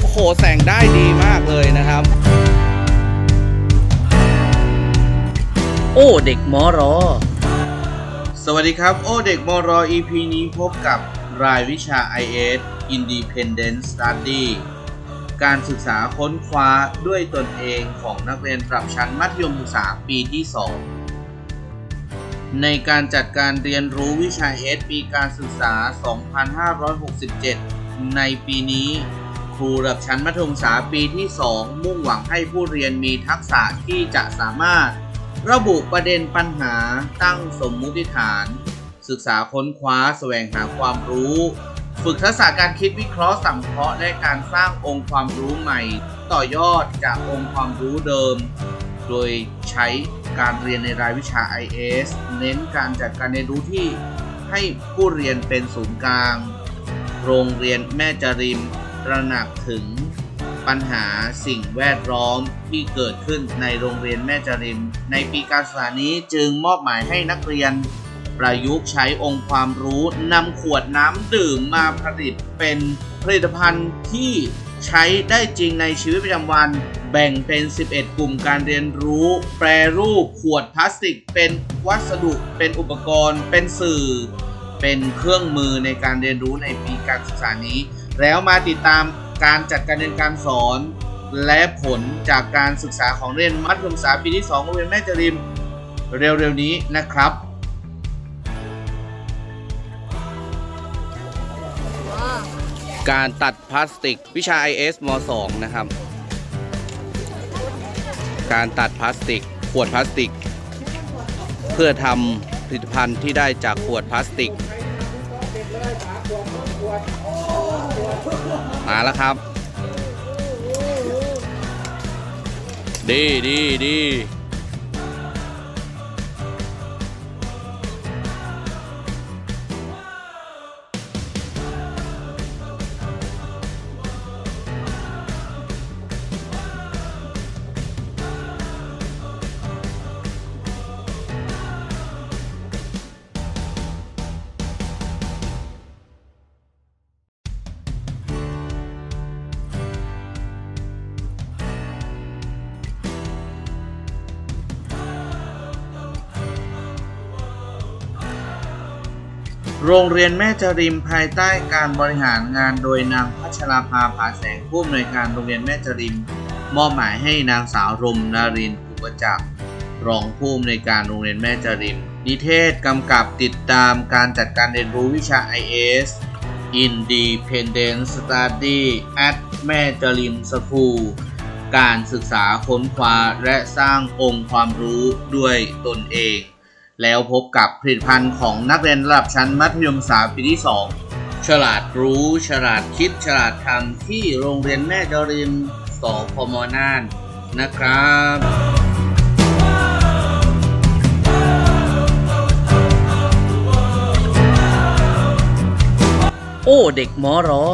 โอ้โหแสงได้ดีมากเลยนะครับ โอ้เด็กมอรอ สวัสดีครับ โอ้เด็กมอรอ EP นี้พบกับรายวิชา IS Independent Study การศึกษาค้นคว้าด้วยตนเองของนักเรียนระดับชั้นมัธยมศึกษาปีที่ 2 ในการจัดการเรียนรู้วิชา S ปีการศึกษา 2567 ในปีนี้ ครูระดับชั้นมัธยมศึกษาปีที่ 2 มุ่งหวังให้ผู้เรียนมีทักษะที่จะสามารถ ระบุประเด็นปัญหาตั้งสมมุติฐาน ศึกษาค้นคว้าแสวงหาความรู้ ฝึกทักษะการคิดวิเคราะห์สังเคราะห์และการสร้างองค์ความรู้ใหม่ ต่อยอดจากองค์ความรู้เดิม โดยใช้การเรียนในรายวิชา IS เน้นการจัดการเรียนรู้ที่ให้ผู้เรียนเป็นศูนย์กลาง โรงเรียนแม่จริม ตระหนักถึงปัญหาสิ่งแวดล้อมที่เกิดขึ้นในโรงเรียนแม่จริม ในปีการศึกษานี้จึงมอบหมายให้นักเรียน ประยุกต์ใช้องค์ความรู้นำขวดน้ำดื่มมาผลิตเป็นผลิตภัณฑ์ที่ใช้ได้จริงในชีวิตประจำวัน แบ่งเป็น 11 กลุ่มการเรียนรู้ แปรรูปขวดพลาสติก เป็นวัสดุ เป็นอุปกรณ์ เป็นสื่อ เป็นเครื่องมือในการเรียนรู้ในปีการศึกษานี้ แล้วมาติดตามการจัดการเรียนการสอน และผลจากการศึกษาของเรียนมัธยมศึกษาปีที่2โรงเรียนแม่จริมเร็วๆนี้นะครับการตัดพลาสติกวิชา IS ม .2 นะครับ การตัดพลาสติกขวดพลาสติก เพื่อทำผลิตภัณฑ์ที่ได้จากขวดพลาสติก มาแล้วครับ ดีดีดี โรงเรียนแม่จริมภายใต้การบริหารงานโดยนางพัชราภาผาแสงผู้อำนวยการโรงเรียนแม่จริม มอบหมายให้นางสาวรมนารินอุปจักรรองผู้อำนวยการโรงเรียนแม่จริม นิเทศกำกับติดตามการจัดการเรียนรู้วิชา IS Independent Study at แม่จริมสคูลการศึกษาค้นคว้าและสร้างองค์ความรู้ด้วยตนเอง แล้วพบกับผลิตภัณฑ์ของนักเรียนระดับชั้นมัธยมศึกษาปีที่ 2 ฉลาดรู้ฉลาดคิดฉลาดทำที่โรงเรียนแม่จริมสพมน่านนะครับโอ้ เด็กมอรอ